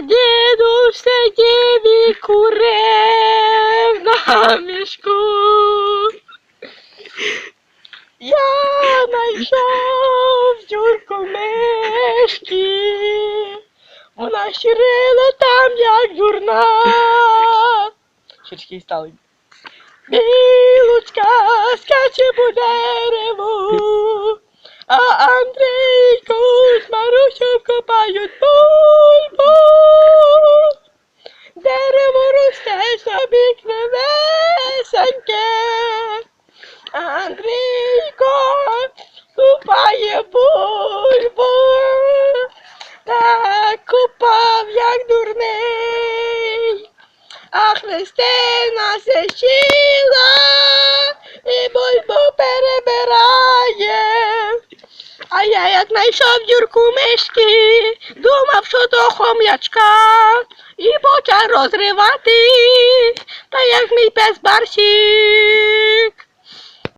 дідусь сидів і курив на мішку. Я знайшов дюрку мишки. Вона щирила там, як дурна. Щечки стали. Білочка скаче по дереву, а Андрійку з Марусю копають кривесеньке, Андрійко купає бульбу. Так купав, як дурний. А Христина сещила і бульбу перебирає. А я як знайшов дюрку мишки, думав, що то хом'ячка, і почав розривати, та як мій пес барсі.